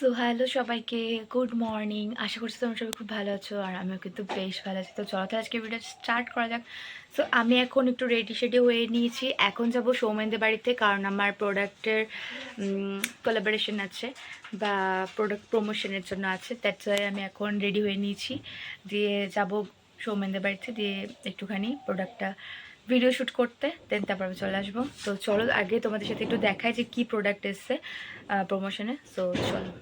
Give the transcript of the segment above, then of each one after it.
So hello সবাইকে, good morning. আশা করছি তোমরা সবাই খুব ভালো আছো আর আমিও কিন্তু বেশ ভালো আছি। তো চলো তাহলে আজকে ভিডিও স্টার্ট করা যাক। সো আমি এখন একটু রেডি শেডি হয়ে নিয়েছি। এখন যাব সৌমেনদের বাড়িতে কারণ আমার প্রোডাক্টের কোলাবোরেশন আছে বা প্রোডাক্ট প্রমোশনের জন্য আছে। দ্যাটস ওয়াই আমি এখন রেডি হয়ে নিয়েছি। দিয়ে যাব সৌমেনদের বাড়িতে দিয়ে একটুখানি প্রোডাক্টটা ভিডিও শ্যুট করতে দেন তারপর আমি চলে আসব। তো চলো আগে তোমাদের সাথে একটু দেখায় যে কী প্রোডাক্ট এসছে প্রমোশনে সো চলো।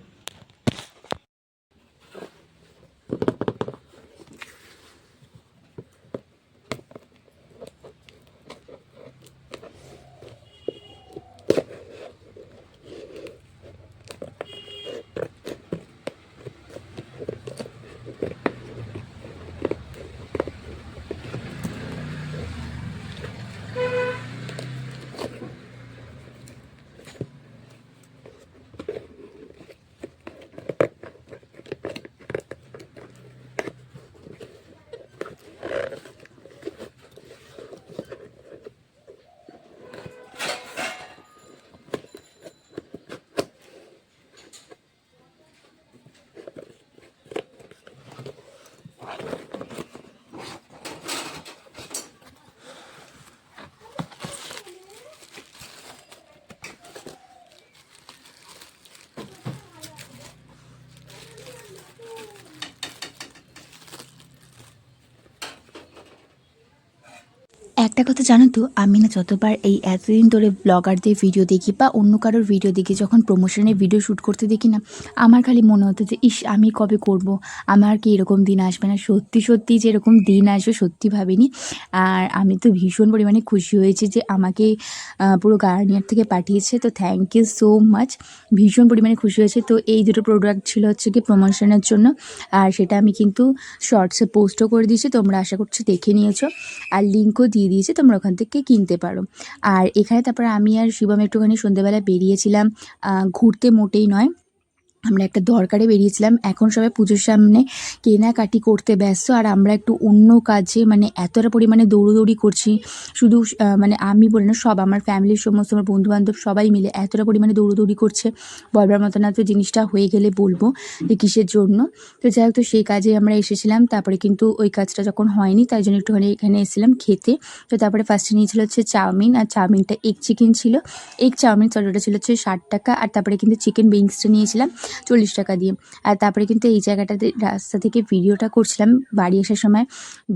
একটা কথা জানো তো আমি না যতবার এই এতদিন ধরে ব্লগারদের ভিডিও দেখি বা অন্য কারোর ভিডিও দেখি, যখন প্রমোশনের ভিডিও শ্যুট করতে দেখি না, আমার খালি মনে হতো যে, ইস, আমি কবে করব? আমার কি এরকম দিন আসবে না? সত্যি সত্যি যে এরকম দিন আসবে, সত্যি ভাবিনি। আর আমি তো ভীষণ পরিমাণে খুশি হয়েছি যে, আমাকে পুরো গার্নিয়ার থেকে পাঠিয়েছে। তো থ্যাংক ইউ সো মাচ ভীষণ পরিমাণে খুশি হয়েছে। তো এই দুটো প্রোডাক্ট ছিল হচ্ছে কি প্রমোশনের জন্য। আর সেটা আমি কিন্তু শর্টসে পোস্টও করে দিয়েছি। তোমরা আশা করছি দেখে নিয়েছো। আর লিঙ্কও দিয়ে দিয়েছি তোমরা ওখান থেকে কিনতে পারো। আর এখানে তারপরে আমি আর শিবম একটুখানি সন্ধ্যেবেলা বেরিয়েছিলাম ঘুরতে মোটেই নয়। আমরা একটা দরকারে বেরিয়েছিলাম। এখন সবাই পুজোর সামনে কেনাকাটি করতে ব্যস্ত। আর আমরা একটু অন্য কাজে মানে এতটা পরিমাণে দৌড়োদৌড়ি করছি। শুধু মানে আমি বলি না, সব আমার ফ্যামিলির সমস্ত আমার বন্ধুবান্ধব সবাই মিলে এতটা পরিমাণে দৌড়োদৌড়ি করছে। বলবার মতো না তো জিনিসটা হয়ে গেলে বলব যে কিসের জন্য। তো যাই হোক, তো সেই কাজে আমরা এসেছিলাম। তারপরে কিন্তু ওই কাজটা যখন হয়নি, তাই জন্য একটুখানি এখানে এসেছিলাম খেতে। তো তারপরে ফার্স্টে নিয়েছিল হচ্ছে চাউমিন। আর চাউমিনটা এগ চিকেন ছিল। এগ চাউমিন সরিটা ছিল হচ্ছে ষাট টাকা। আর তারপরে কিন্তু চিকেন উইংসটা নিয়েছিলাম। চল্লিশ টাকা দিয়ে। আর তারপরে কিন্তু এই জায়গাটাতে রাস্তা থেকে ভিডিওটা করছিলাম বাড়ি আসার সময়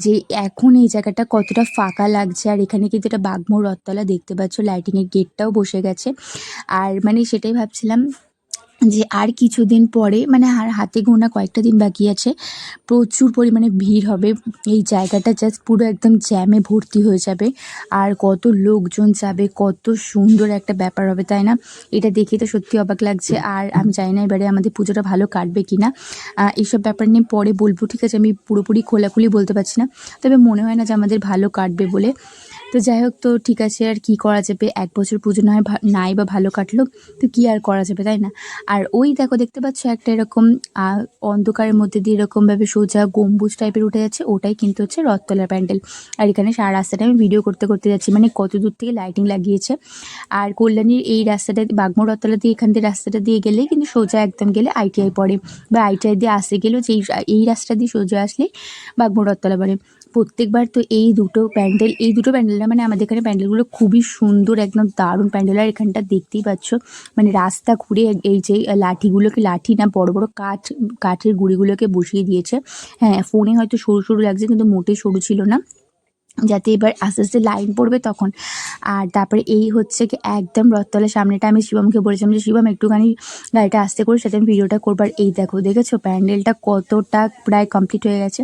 যে এখন এই জায়গাটা কতটা ফাঁকা লাগছে। আর এখানে কিন্তু এটা বাঘমোড় রথতলা দেখতে পাচ্ছ লাইটিংয়ের গেটটাও বসে গেছে। আর মানে সেটাই ভাবছিলাম যে আর কিছুদিন পরে মানে আর হাতে গোনা কয়েকটা দিন বাকি আছে, প্রচুর পরিমাণে ভিড় হবে। এই জায়গাটা জাস্ট পুরো একদম জ্যামে ভর্তি হয়ে যাবে। আর কত লোকজন যাবে, কত সুন্দর একটা ব্যাপার হবে, তাই না? এটা দেখে তো সত্যি অবাক লাগছে। আর আমি জানি না এবারে আমাদের পুজোটা ভালো কাটবে কি না এইসব ব্যাপার নিয়ে পরে বলব, ঠিক আছে? আমি পুরোপুরি খোলাখুলি বলতে পারছি না। তবে মনে হয় না যে আমাদের ভালো কাটবে বলে। তো যাই হোক, তো ঠিক আছে, আর কি করা যাবে? এক বছর পুজো নয় নাই বা ভালো কাটলো, তো কি আর করা যাবে, তাই না? আর ওই দেখো, দেখতে পাচ্ছ একটা এরকম অন্ধকারের মধ্যে দিয়ে এরকমভাবে সোজা গম্বুজ টাইপের উঠে যাচ্ছে, ওটাই কিন্তু হচ্ছে রথতলার প্যান্ডেল। আর এখানে সারা রাস্তাটা আমি ভিডিও করতে করতে যাচ্ছি মানে কত দূর থেকে লাইটিং লাগিয়েছে। আর কল্যাণীর এই রাস্তাটা বাগমোড় রথতলা দিয়ে এখান দিয়ে রাস্তাটা দিয়ে গেলেই কিন্তু সোজা একদম গেলে আইটিআই পড়ে, বা আইটিআই দিয়ে আসে গেলেও যে এই- রাস্তা দিয়ে সোজা আসলে বাগমোড় রথতলা পড়ে। প্রত্যেকবার তো এই দুটো প্যান্ডেল, এই দুটো প্যান্ডেল না মানে আমাদের এখানে প্যান্ডেলগুলো খুবই সুন্দর, একদম দারুণ প্যান্ডেল। আর এখানটা দেখতেই পাচ্ছ মানে রাস্তা ঘুরে এই যে লাঠিগুলোকে, লাঠি না, বড় বড় কাঠ, কাঠের গুঁড়িগুলোকে বসিয়ে দিয়েছে। হ্যাঁ ফোনে হয়তো সরু সরু লাগছে, কিন্তু মোটেই সরু ছিল না। যাতে এবার আস্তে আস্তে লাইন পড়বে তখন। আর তারপরে এই হচ্ছে কি একদম রথতলার সামনেটা আমি শিবমকে বলেছিলাম যে, শিবম, একটুখানি গাড়িটা আসতে করে সাথে আমি ভিডিওটা করবার এই দেখো, দেখেছ? প্যান্ডেলটা কতটা প্রায় কমপ্লিট হয়ে গেছে।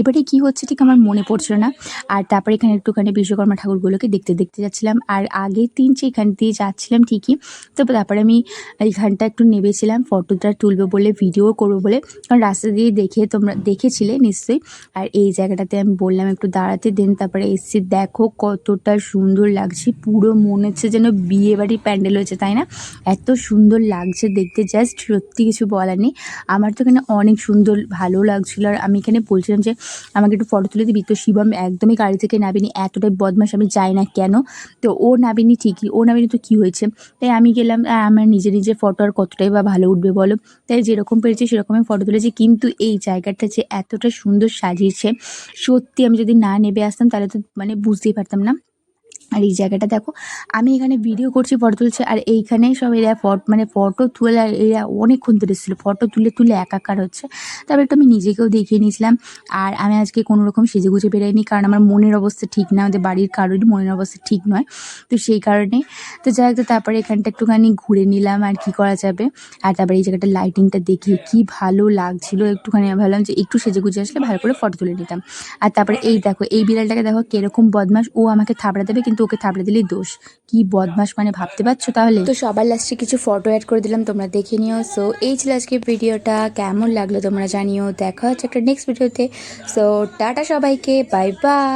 এবারে কি হচ্ছে ঠিক আমার মনে পড়ছিল না। আর তারপরে এখানে একটুখানি বিশ্বকর্মা ঠাকুরগুলোকে দেখতে দেখতে যাচ্ছিলাম। আর আগের দিন এখান দিয়ে যাচ্ছিলাম ঠিকই, তো তারপরে আমি এইখানটা একটু নেবেছিলাম, ফটোটা তুলবো বলে ভিডিও করব বলে। কারণ রাস্তা দিয়ে দেখে তোমরা, দেখেছিলে নিশ্চয়ই। আর এই জায়গাটাতে আমি বললাম একটু দাঁড়াতে দেন তারপরে তারপরে এসছি, দেখো কতটা সুন্দর লাগছে। পুরো মনে হচ্ছে যেন বিয়ে বাড়ির প্যান্ডেল হয়েছে, তাই না? এত সুন্দর লাগছে দেখতে, জাস্ট সত্যি কিছু বলার নেই। আমার তো এখানে অনেক সুন্দর, ভালো লাগছিল। আর আমি এখানে বলছিলাম যে, আমাকে একটু ফটো তুলে দিবি। তো শিবম একদমই গাড়ি থেকে নাবিনি এতটাই বদমাস আমি যাই না কেন? তো ও নাবিনি ঠিকই। ও নাবিনি তো কী হয়েছে? তাই আমি গেলাম আমার নিজে নিজে ফটো আর কতটাই বা ভালো উঠবে বলো? তাই যেরকম পেরেছি সেরকমই ফটো তুলেছি। কিন্তু এই জায়গাটা যে এতটা সুন্দর সাজিয়েছে, সত্যি আমি যদি না নেবে আসতাম তাহলে তো মানে বুঝতেই পারতাম না আর এই জায়গাটা দেখো, আমি এখানে ভিডিও করছি ফটো তুলছি, আর এইখানে সব এরা ফটো মানে ফটো তুলে, আর এরা অনেকক্ষণ ধরে এসেছিল। ফটো তুলে তুলে একাকার হচ্ছে। তারপরে একটু আমি নিজেকেও দেখিয়ে নিয়েছিলাম। আর আমি আজকে কোনো রকম সেজে গুজে বেরোয়নি, কারণ আমার মনের অবস্থা ঠিক না। আমাদের বাড়ির কারোরই মনের অবস্থা ঠিক নয়। তো সেই কারণে, তো যাই হোক তারপরে এখানটা একটুখানি ঘুরে নিলাম, আর কি করা যাবে। আর তারপরে এই জায়গাটা লাইটিংটা দেখে কি ভালো লাগছিল, একটুখানি ভাবলাম যে একটু সেজে গুজে আসলে ভালো করে ফটো তুলে নিতাম। আর তারপরে এই দেখো, এই বিড়ালটাকে দেখো, কীরকম বদমাস ও আমাকে থাবড়া দেবে, কিন্তু ওকে থাপড়ে দিলেই দোষ। কি বদমাস মানে ভাবতে পারছ তাহলে? তো সবার লাস্টে কিছু ফটো অ্যাড করে দিলাম, তোমরা দেখে নিও। সো এই ছিল আজকে ভিডিওটা কেমন লাগল তোমরা জানিও। দেখা হচ্ছে একটা নেক্সট ভিডিওতে সো টাটা সবাইকে। Bye bye